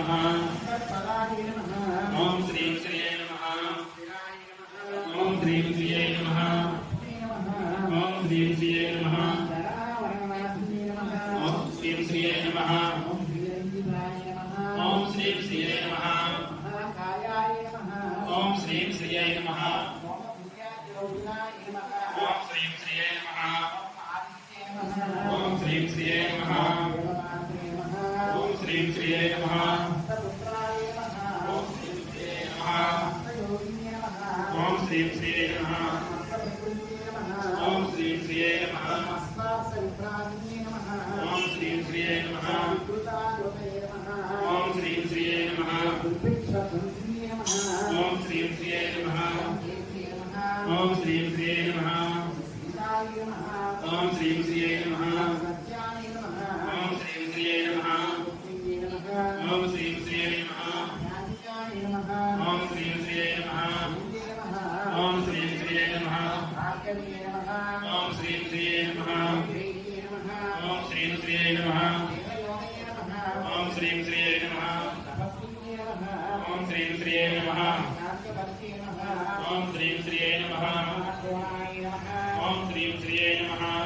నమః. ఓం శ్రీం శ్రీయే నమః. ఓం శ్రీం శ్రీయే నమః. ఓం శ్రీం శ్రీయే నమః. ఓం శ్రీం శ్రీయే నమః. ఓం శ్రీం శ్రీయే నమః. ఓం శ్రీం శ్రీయే నమః. ఓం శ్రీం శ్రీయే నమః. ఓం శ్రీం శ్రీయే నమః. ఓం శ్రీం శ్రీయే నమః. श्रीं श्रिये नमः ॐ श्रीं श्रिये नमः ॐ श्रीं श्रिये नमः ॐ श्रीं श्रिये नमः ॐ श्रीं श्रिये नमः ॐ श्रीं श्रिये नमः ॐ श्रीं श्रिये नमः ఓం శ్రీం శ్రీయే నమః. ఓం శ్రీం శ్రీయే నమః. ఓం శ్రీం శ్రీయే నమః. ఓం శ్రీం శ్రీయే నమః. ఓం శ్రీం శ్రీయే నమః. ఓం శ్రీం శ్రీయే నమః.